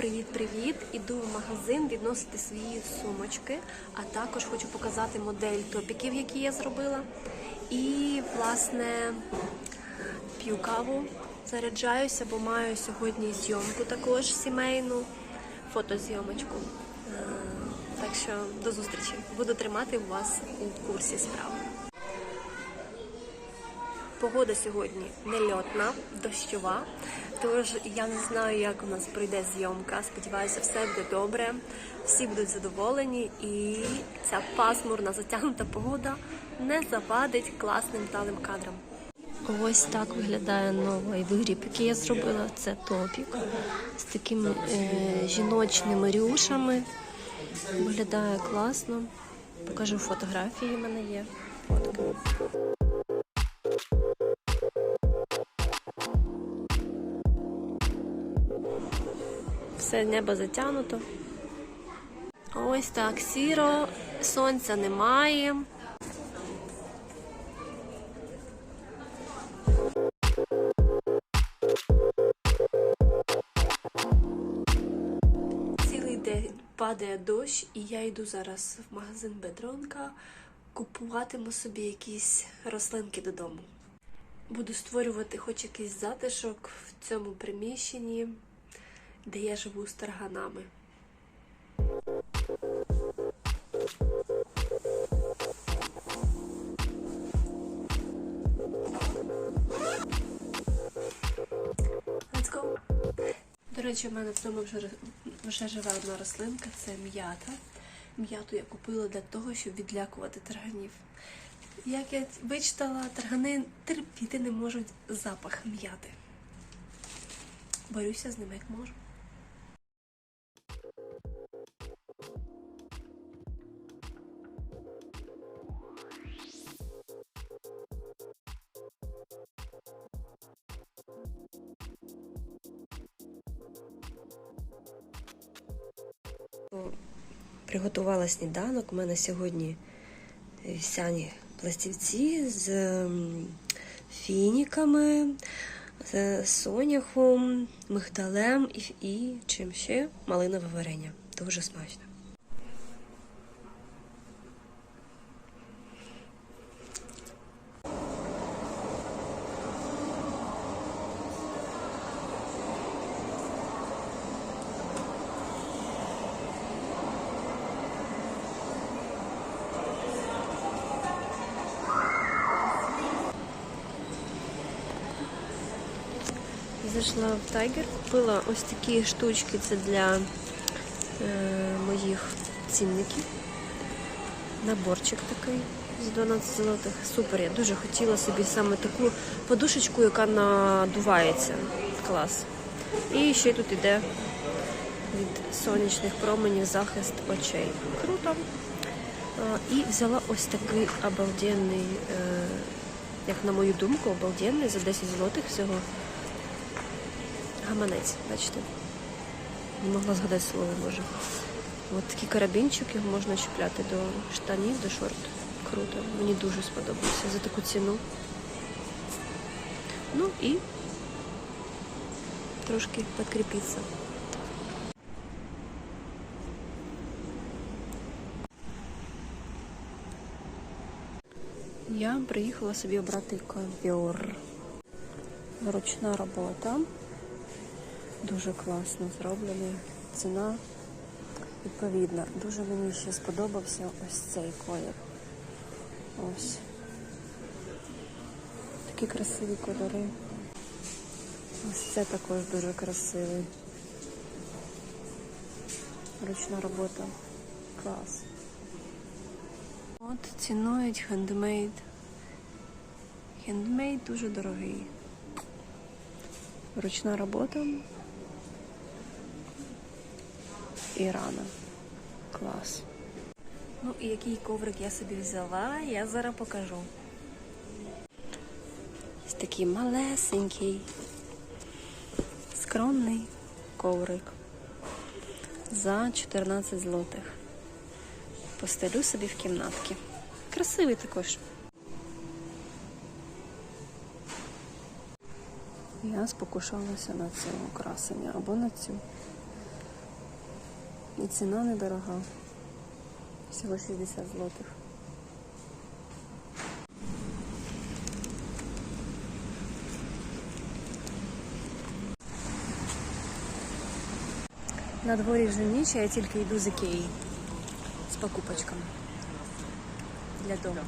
Привіт-привіт! Іду в магазин відносити свої сумочки, а також хочу показати модель топіків, які я зробила. І, власне, п'ю каву, заряджаюся, бо маю сьогодні зйомку також сімейну, фотозйомочку. Е, Так що до зустрічі. Буду тримати вас у курсі справ. Погода сьогодні нельотна, дощова. Тож я не знаю, як у нас пройде зйомка. Сподіваюся, все буде добре, всі будуть задоволені, і ця пасмурна затягнута погода не завадить класним талим кадрам. Ось так виглядає новий виріб, який я зробила. Це топік з такими е, жіночними рюшами. Виглядає класно. Покажу фотографії, в мене є. Фотки. Все небо затягнуто. Ось так сіро, сонця немає. Цілий день падає дощ, і я йду зараз в магазин Бедронка купуватиму собі якісь рослинки додому. Буду створювати хоч якийсь затишок в цьому приміщенні, де я живу з тарганами. До речі, в мене вдома вже, вже живе одна рослинка, це м'ята. М'яту я купила для того, щоб відлякувати тарганів. Як я вичитала, таргани терпіти не можуть запах м'яти. Борюся з ними як можу. Приготувала сніданок. У мене сьогодні вівсяні пластівці з фініками, з соняхом, мигдалем і чим ще малинове варення. Дуже смачно. Зайшла в Тайгер, купила ось такі штучки. Це для е, моїх цінників. Наборчик такий за 12 злотих. Супер. Я дуже хотіла собі саме таку подушечку, яка надувається. Клас. І ще тут іде від сонячних променів захист очей. Круто. І взяла ось такий обалденний, е, як на мою думку, обалденний за 10 злотих всього гаманець, бачите? Не могла згадати слово може. От такий карабінчик, його можна чіпляти до штанів, до шорт. Круто. Мені дуже сподобався за таку ціну. Ну і трошки підкріпитися. Я приїхала собі обрати ковер. Ручна робота. Дуже класно зроблений. Ціна відповідна. Дуже мені ще сподобався ось цей колір. Ось. Такі красиві кольори. Ось це також дуже красивий. Ручна робота. Клас. От цінують хендмейд. Хендмейд дуже дорогий. Ручна робота. Ірана. Клас. Ну і який коврик я собі взяла, я зараз покажу. Ось такий малесенький, скромний коврик за 14 злотих. Постелю собі в кімнатки. Красивий також. Я спокушалася на це украсення або на цю. І ціна недорога. Всього 60 злотих. На дворі вже ніч, а я тільки йду з Ікеї з покупочками для дому.